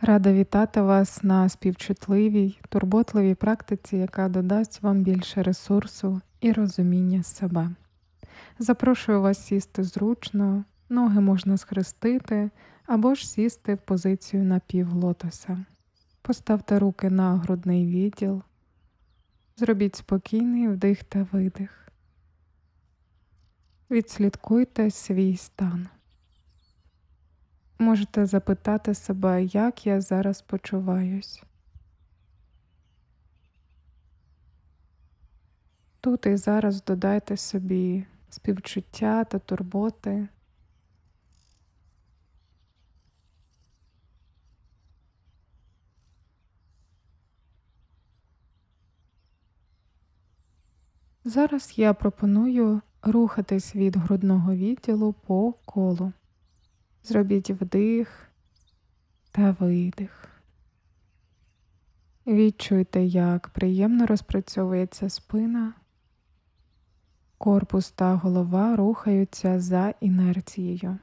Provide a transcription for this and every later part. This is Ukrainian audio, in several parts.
Рада вітати вас на співчутливій, турботливій практиці, яка додасть вам більше ресурсу і розуміння себе. Запрошую вас сісти зручно, ноги можна схрестити або ж сісти в позицію напівлотоса. Поставте руки на грудний відділ. Зробіть спокійний вдих та видих. Відслідкуйте свій стан. Можете запитати себе, як я зараз почуваюсь. Тут і зараз додайте собі співчуття та турботи. Зараз я пропоную рухатись від грудного відділу по колу. Зробіть вдих та видих. Відчуйте, як приємно розпрацьовується спина, корпус та голова рухаються за інерцією.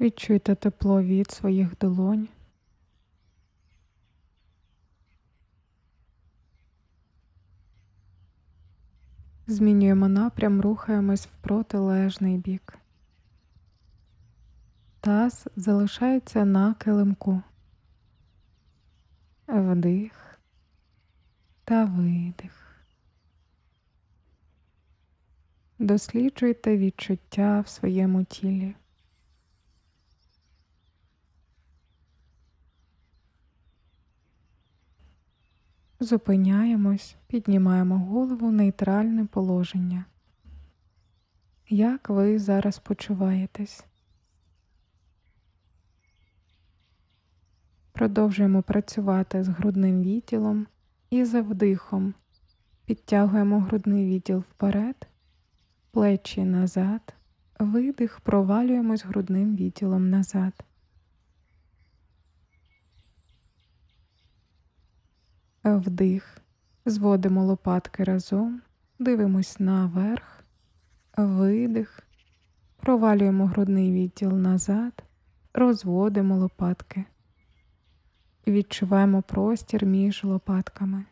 Відчуйте тепло від своїх долонь. Змінюємо напрям, рухаємось в протилежний бік. Таз залишається на килимку. Вдих та видих. Досліджуйте відчуття в своєму тілі. Зупиняємось, піднімаємо голову в нейтральне положення. Як ви зараз почуваєтесь? Продовжуємо працювати з грудним відділом і за вдихом. Підтягуємо грудний відділ вперед, плечі назад, видих, провалюємось грудним відділом назад. Вдих. Зводимо лопатки разом, дивимось наверх, видих, провалюємо грудний відділ назад, розводимо лопатки. Відчуваємо простір між лопатками.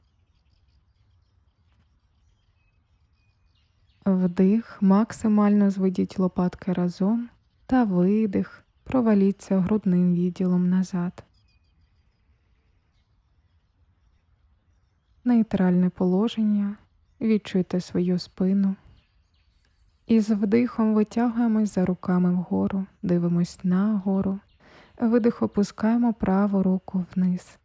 Вдих, максимально зведіть лопатки разом та видих, проваліться грудним відділом назад. Нейтральне положення, відчуйте свою спину. І з вдихом витягуємось за руками вгору, дивимось нагору, видих опускаємо праву руку вниз.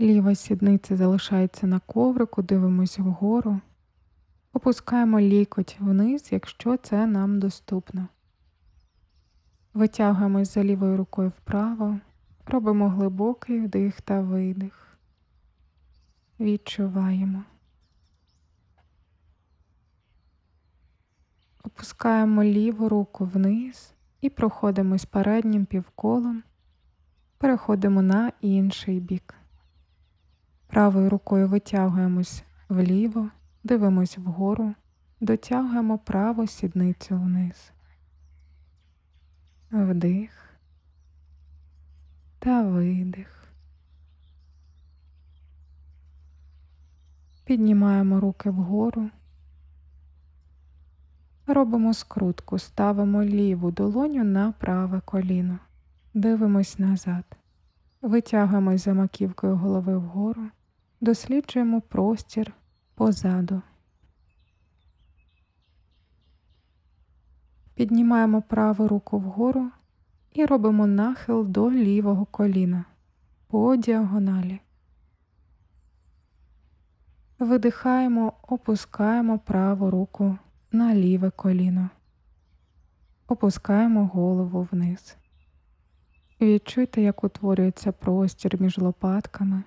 Ліва сідниця залишається на коврику, дивимось вгору, опускаємо лікоть вниз, якщо це нам доступно. Витягуємось за лівою рукою вправо, робимо глибокий вдих та видих відчуваємо. Опускаємо ліву руку вниз і проходимось переднім півколом, переходимо на інший бік. Правою рукою витягуємось вліво, дивимось вгору, дотягуємо праву сідницю вниз. Вдих та видих. Піднімаємо руки вгору, робимо скрутку, ставимо ліву долоню на праве коліно, дивимось назад, витягуємось за маківкою голови вгору, досліджуємо простір позаду. Піднімаємо праву руку вгору і робимо нахил до лівого коліна по діагоналі. Видихаємо, опускаємо праву руку на ліве коліно. Опускаємо голову вниз. Відчуйте, як утворюється простір між лопатками.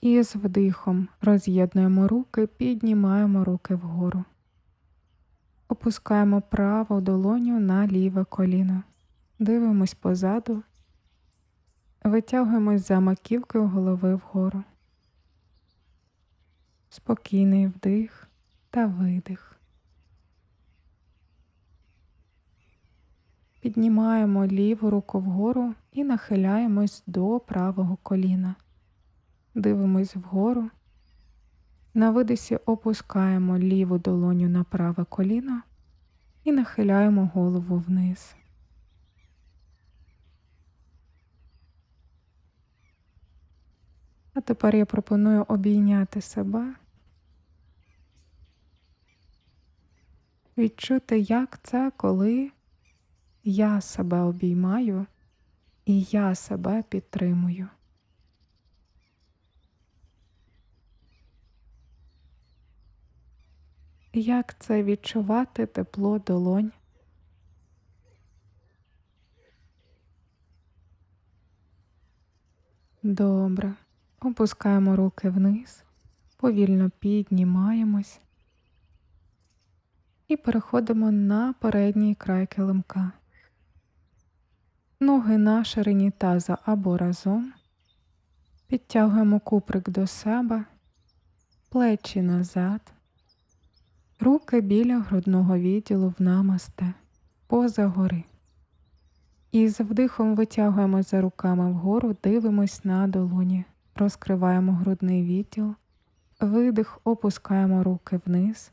І з вдихом роз'єднуємо руки, піднімаємо руки вгору. Опускаємо праву долоню на ліве коліно. Дивимось позаду, витягуємось за маківкою голови вгору спокійний вдих та видих. Піднімаємо ліву руку вгору і нахиляємось до правого коліна. Дивимось вгору. На видисі опускаємо ліву долоню на праве коліно і нахиляємо голову вниз. А тепер я пропоную обійняти себе, відчути, як це, коли я себе обіймаю і я себе підтримую. Як це відчувати тепло долонь? Добре. Опускаємо руки вниз, повільно піднімаємось і переходимо на передній край килимка. Ноги на ширині таза або разом. Підтягуємо куприк до себе, плечі назад, руки біля грудного відділу в намасте, поза гори. І з вдихом витягуємо за руками вгору, дивимось на долоні, розкриваємо грудний відділ, видих, опускаємо руки вниз,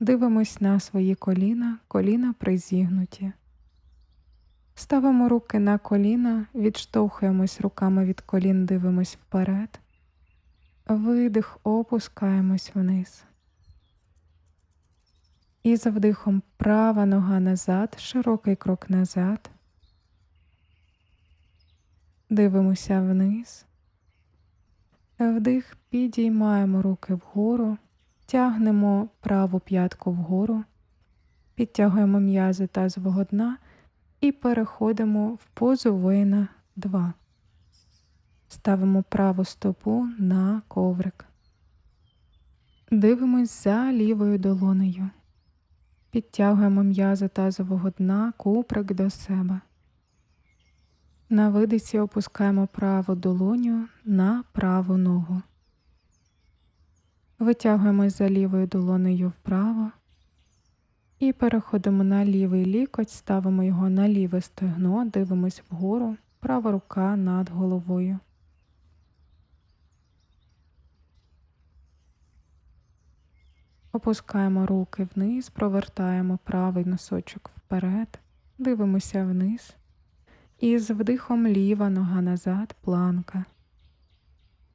дивимось на свої коліна, коліна призігнуті. Ставимо руки на коліна, відштовхуємось руками від колін, дивимось вперед. Видих, опускаємось вниз. І за вдихом права нога назад, широкий крок назад. Дивимося вниз. Вдих, підіймаємо руки вгору, тягнемо праву п'ятку вгору, підтягуємо м'язи тазового дна і переходимо в позу воїна 2. Ставимо праву стопу на коврик. Дивимось за лівою долонею. Підтягуємо м'язи тазового дна, куприк до себе. На видиці опускаємо праву долоню на праву ногу. Витягуємось за лівою долонею вправо. І переходимо на лівий лікоть, ставимо його на ліве стегно, дивимось вгору, права рука над головою. Опускаємо руки вниз, провертаємо правий носочок вперед, дивимося вниз. І з вдихом ліва нога назад, планка.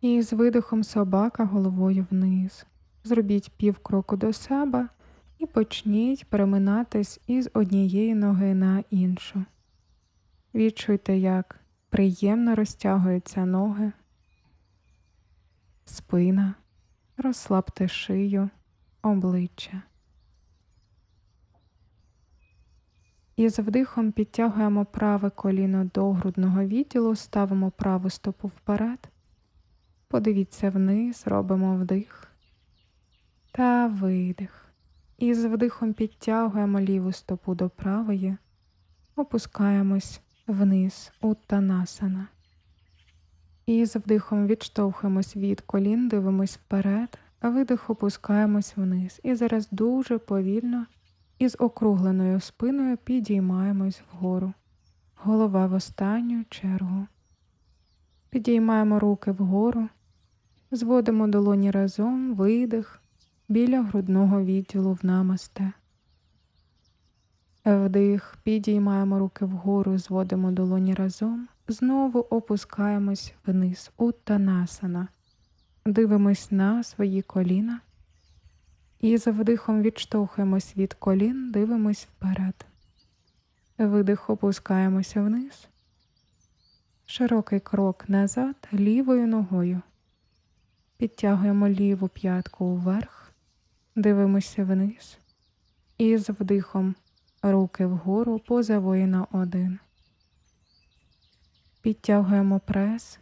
І з видихом собака головою вниз. Зробіть пів кроку до себе і почніть переминатись із однієї ноги на іншу. Відчуйте, як приємно розтягуються ноги, спина, розслабте шию, обличчя. І з вдихом підтягуємо праве коліно до грудного відділу, ставимо праву стопу вперед. Подивіться вниз, робимо вдих та видих. І з вдихом підтягуємо ліву стопу до правої, опускаємось вниз у танасана. І з вдихом відштовхуємось від колін, дивимось вперед, видих опускаємось вниз. І зараз дуже повільно і з округленою спиною підіймаємось вгору. Голова в останню чергу. Підіймаємо руки вгору, зводимо долоні разом, видих біля грудного відділу в намасте. Вдих, підіймаємо руки вгору, зводимо долоні разом, знову опускаємось вниз у танасана. Дивимось на свої коліна. І за вдихом відштовхуємось від колін, дивимось вперед. Видих опускаємося вниз. Широкий крок назад лівою ногою. Підтягуємо ліву п'ятку вверх, дивимося вниз. І з вдихом руки вгору поза воїна один. Підтягуємо прес.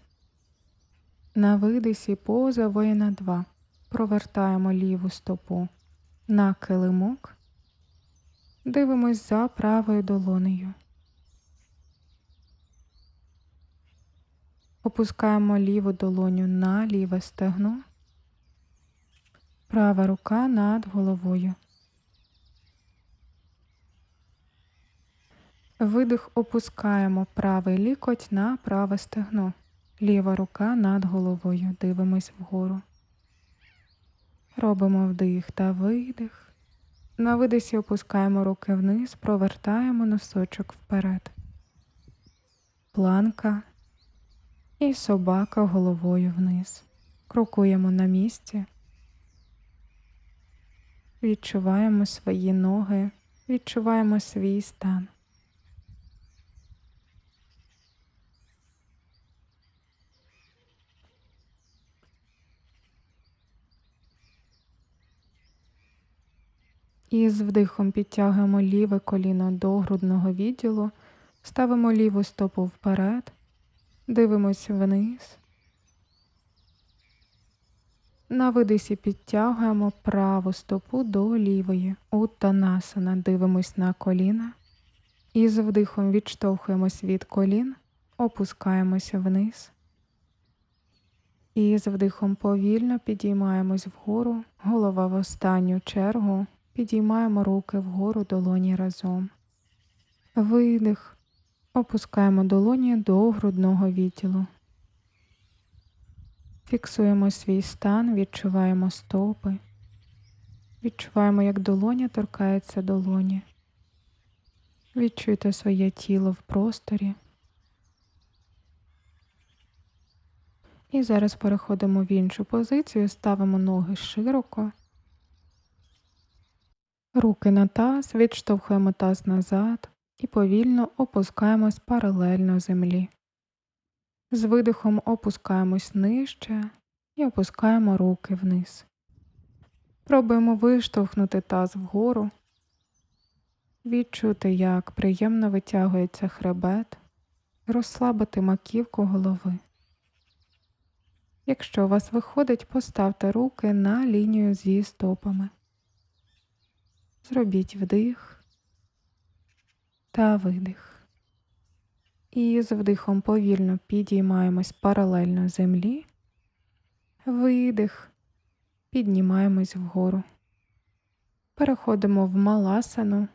На видисі поза воїна 2 провертаємо ліву стопу на килимок, дивимось за правою долонею. Опускаємо ліву долоню на ліве стегно, права рука над головою. Видих опускаємо правий лікоть на праве стегно. Ліва рука над головою. Дивимось вгору. Робимо вдих та видих. На видисі опускаємо руки вниз, провертаємо носочок вперед. Планка і собака головою вниз. Крокуємо на місці. Відчуваємо свої ноги, відчуваємо свій стан. І з вдихом підтягуємо ліве коліно до грудного відділу, ставимо ліву стопу вперед, дивимося вниз. На видисі підтягуємо праву стопу до лівої. Уттанасана. Дивимось на коліна. І з вдихом відштовхуємось від колін, опускаємося вниз. І з вдихом повільно підіймаємось вгору, голова в останню чергу. Підіймаємо руки вгору долоні разом. Видих. Опускаємо долоні до грудного відділу. Фіксуємо свій стан, відчуваємо стопи. Відчуваємо, як долоня торкається долоні. Відчуйте своє тіло в просторі. І зараз переходимо в іншу позицію, ставимо ноги широко. Руки на таз, відштовхуємо таз назад і повільно опускаємось паралельно землі. З видихом опускаємось нижче і опускаємо руки вниз. Пробуємо виштовхнути таз вгору, відчути, як приємно витягується хребет, розслабити маківку голови. Якщо у вас виходить, поставте руки на лінію зі стопами. Зробіть вдих та видих. І з вдихом повільно підіймаємось паралельно землі. Видих. Піднімаємось вгору. Переходимо в маласану.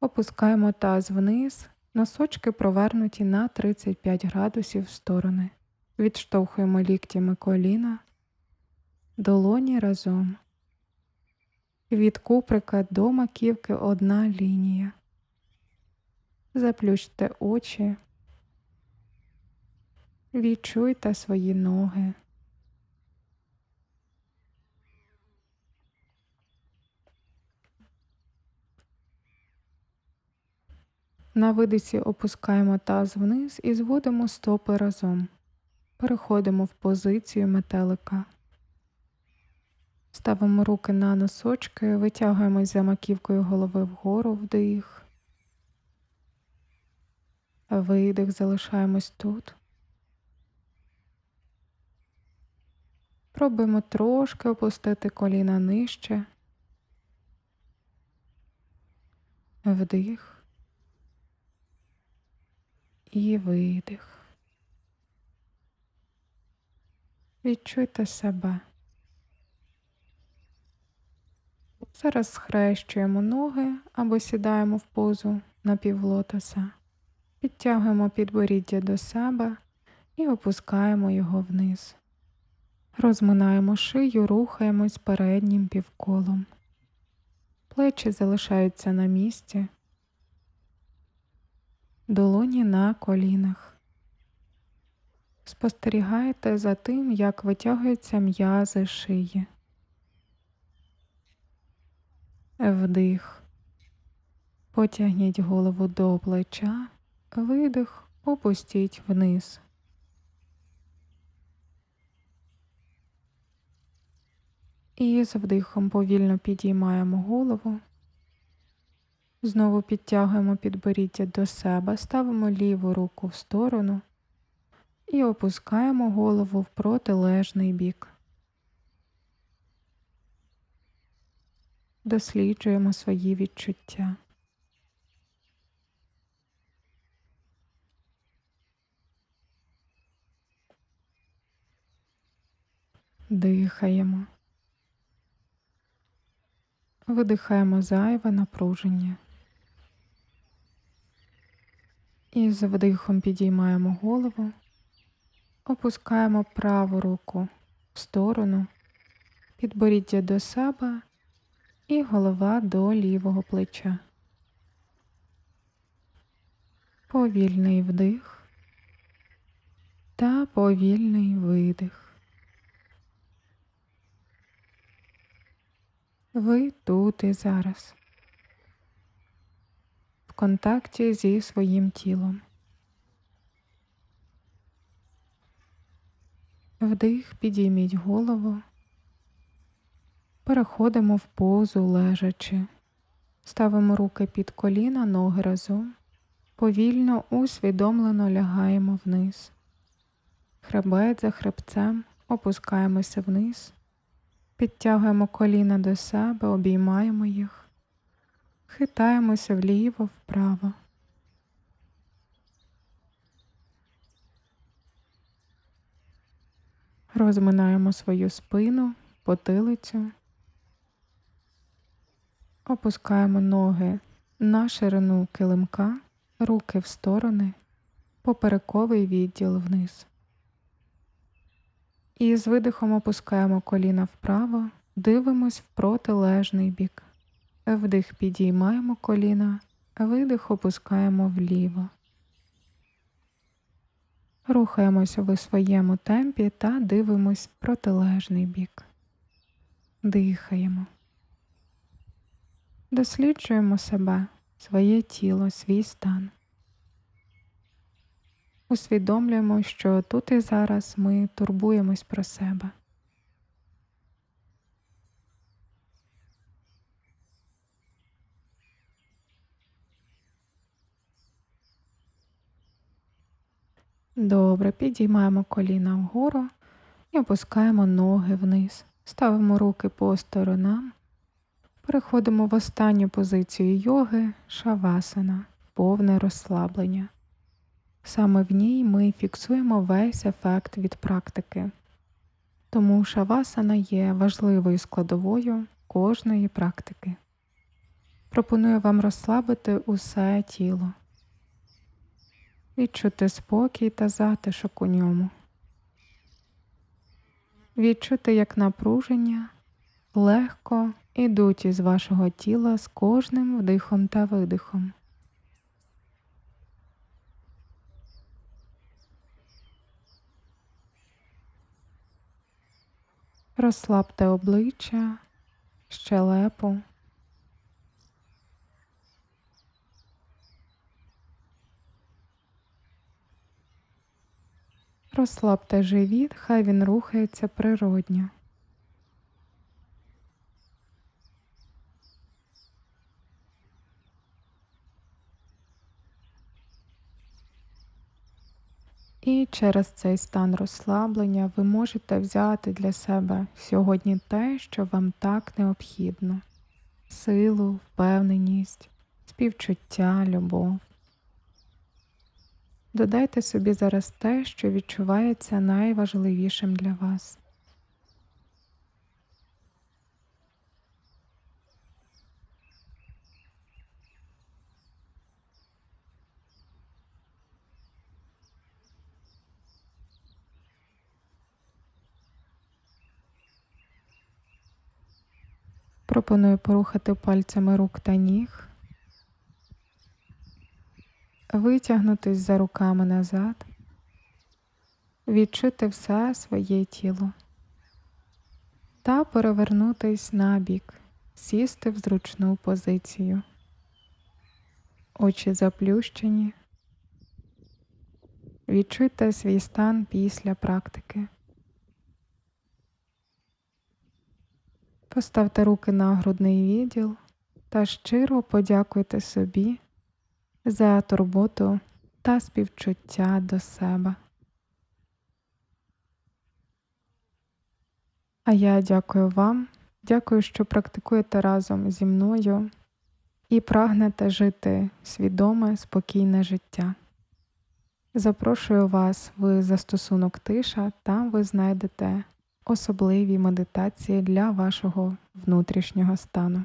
Опускаємо таз вниз, носочки провернуті на 35 градусів в сторони. Відштовхуємо ліктями коліна, долоні разом. Від куприка до маківки одна лінія. Заплющте очі, відчуйте свої ноги. На видисі опускаємо таз вниз і зводимо стопи разом. Переходимо в позицію метелика. Ставимо руки на носочки, витягуємось за маківкою голови вгору вдих. Видих, залишаємось тут. Пробуємо трошки опустити коліна нижче. Вдих і видих. Відчуйте себе. Зараз схрещуємо ноги або сідаємо в позу напівлотоса. Підтягуємо підборіддя до себе і опускаємо його вниз. Розминаємо шию, рухаємось переднім півколом. Плечі залишаються на місці, долоні на колінах. Спостерігайте за тим, як витягуються м'язи шиї. Вдих. Потягніть голову до плеча, видих, опустіть вниз. І з вдихом повільно підіймаємо голову. Знову підтягуємо підборіддя до себе, ставимо ліву руку в сторону і опускаємо голову в протилежний бік. Досліджуємо свої відчуття. Дихаємо, видихаємо зайве напруження. І з вдихом підіймаємо голову, опускаємо праву руку в сторону, підборіддя до себе і голова до лівого плеча. Повільний вдих та повільний видих. Ви тут і зараз в контакті зі своїм тілом. Вдих, підійміть голову. Переходимо в позу лежачи. Ставимо руки під коліна, ноги разом. Повільно, усвідомлено лягаємо вниз. Хребет за хребцем, опускаємося вниз, підтягуємо коліна до себе, обіймаємо їх, хитаємося вліво, вправо. Розминаємо свою спину, потилицю, опускаємо ноги на ширину килимка, руки в сторони, поперековий відділ вниз. І з видихом опускаємо коліна вправо, дивимось в протилежний бік. Вдих підіймаємо коліна, видих опускаємо вліво. Рухаємося в своєму темпі та дивимось в протилежний бік. Дихаємо. Досліджуємо себе, своє тіло, свій стан. Усвідомлюємо, що тут і зараз ми турбуємось про себе. Добре, підіймаємо коліна вгору і опускаємо ноги вниз. Ставимо руки по сторонам. Переходимо в останню позицію йоги шавасана, повне розслаблення. Саме в ній ми фіксуємо весь ефект від практики. Тому шавасана є важливою складовою кожної практики. Пропоную вам розслабити усе тіло відчути спокій та затишок у ньому, відчути, як напруження легко ідуть із вашого тіла з кожним вдихом та видихом. Розслабте обличчя, щелепу. Розслабте живіт, хай він рухається природньо. І через цей стан розслаблення ви можете взяти для себе сьогодні те, що вам так необхідно: силу, впевненість, співчуття, любов. Додайте собі зараз те, що відчувається найважливішим для вас. Пропоную порухати пальцями рук та ніг витягнутись за руками назад, відчути все своє тіло та перевернутись на бік, сісти в зручну позицію, очі заплющені. Відчуйте свій стан після практики. Поставте руки на грудний відділ та щиро подякуйте собі за турботу та співчуття до себе. А я дякую вам, дякую, що практикуєте разом зі мною і прагнете жити свідоме, спокійне життя. Запрошую вас в застосунок тиша, там ви знайдете особливі медитації для вашого внутрішнього стану.